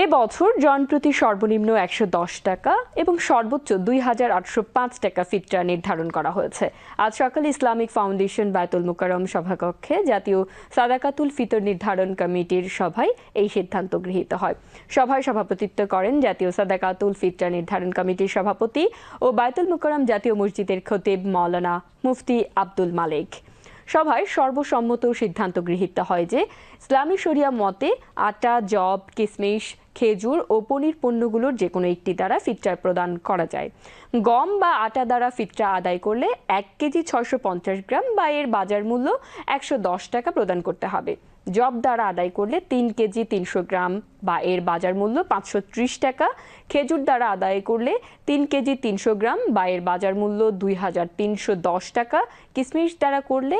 এ বছর জনপ্রতি সর্বনিম্ন একশো দশ টাকা এবং সর্বোচ্চ দুই হাজার আটশো পাঁচ টাকা ফিতরা নির্ধারণ করা হয়েছে। আজ সকালে ইসলামিক ফাউন্ডেশন বায়তুল মুকাররম সভাকক্ষে জাতীয় সাদাকাতুল ফিতর নির্ধারণ কমিটির সভায় এই সিদ্ধান্ত গৃহীত হয়। সভায় সভাপতিত্ব করেন জাতীয় সাদাকাতুল ফিতরা নির্ধারণ কমিটির সভাপতি ও বায়তুল মুকাররম জাতীয় মসজিদের খতিব মাওলানা মুফতি আব্দুল মালিক। সভায় সর্বসম্মত সিদ্ধান্ত গৃহীত হয় যে ইসলামী শরিয়া মতে আটা জব কিসমিস খেজুর ও পনির পণ্যগুলোর যে কোনো একটি দ্বারা ফিতরা প্রদান করা যায়। গম বা আটা দ্বারা ফিতরা আদায় করলে এক কেজি ছয়শো পঞ্চাশ গ্রাম বা এর বাজার মূল্য একশো দশ টাকা প্রদান করতে হবে। জব দ্বারা আদায় করলে তিন কেজি তিনশো গ্রাম বা এর বাজার মূল্য পাঁচশো ত্রিশ টাকা। খেজুর দ্বারা আদায় করলে তিন কেজি তিনশো গ্রাম বা এর বাজার মূল্য দুই হাজার তিনশো দশ টাকা। কিসমিস দ্বারা করলে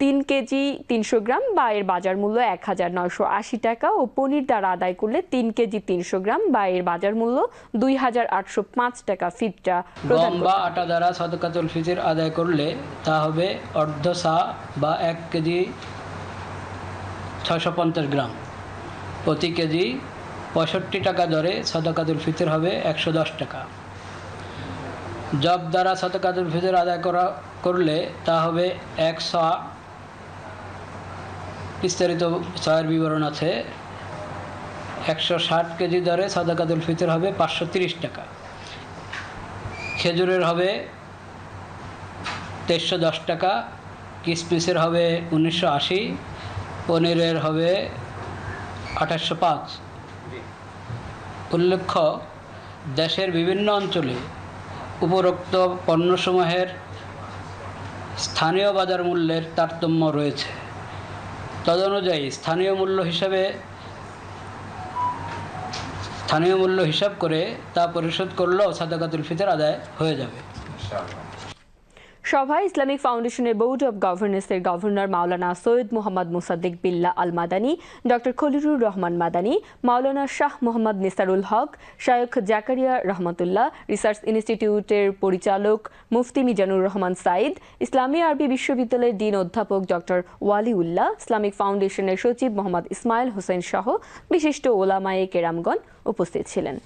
তিন কেজি তিনশো গ্রাম বা এর বাজার মূল্য এক হাজার নয়শো আশি টাকা ও পনির দ্বারা আদায় করলে তিন কেজি তিনশো গ্রাম বা এর বাজার মূল্য দুই হাজার আটশো পাঁচ টাকা ফিটটা গম বা আটা দ্বারা সদকাতুল ফিতর আদায় করলে তা হবে অর্ধ সা বা এক কেজি ছয়শো পঞ্চাশ গ্রাম। প্রতি কেজি পঁয়ষট্টি টাকা দরে সদকাতুল ফিতর হবে একশো দশ টাকা। জব দ্বারা সদকাতুল ফিতর আদায় করা করলে তা হবে এক সা বিস্তারিত ছয়ের বিবরণ আছে। একশো ষাট কেজি দরে সদকাতুল ফিতর হবে পাঁচশো তিরিশ টাকা। খেজুরের হবে তেইশশো দশ টাকা। কিসমিসের হবে উনিশশো আশি। পনিরের হবে আঠাশশো পাঁচ। উল্লেখ্য, দেশের বিভিন্ন অঞ্চলে উপরোক্ত পণ্যসমূহের স্থানীয় বাজার মূল্যের তারতম্য রয়েছে। তদনুযায়ী স্থানীয় মূল্য হিসাবে, স্থানীয় মূল্য হিসাব করে তা পরিশোধ করলেও সাদাকাতুল ফিতর আদায় হয়ে যাবে। সভায় ইসলামিক ফাউন্ডেশনের board of গভর্নেন্সের governor Maulana Syed Mohammad Musaddiq Billah Al Madani doctor Khalilur Rahman Madani, Maulana Shah Mohammad Nisarul Haque, Shaikh Zakaria Rahmatullah, research ইনস্টিটিউটের পরিচালক মুফতি মিজানুর রহমান সাইদ, ইসলামী আরবি বিশ্ববিদ্যালয়ের ডিন অধ্যাপক ডক্টর ওয়ালিউল্লাহ, ইসলামিক ফাউন্ডেশনের সচিব মোহাম্মদ ইসমাইল হোসেন সহ বিশিষ্ট ওলামায়ে কেরামগণ উপস্থিত ছিলেন।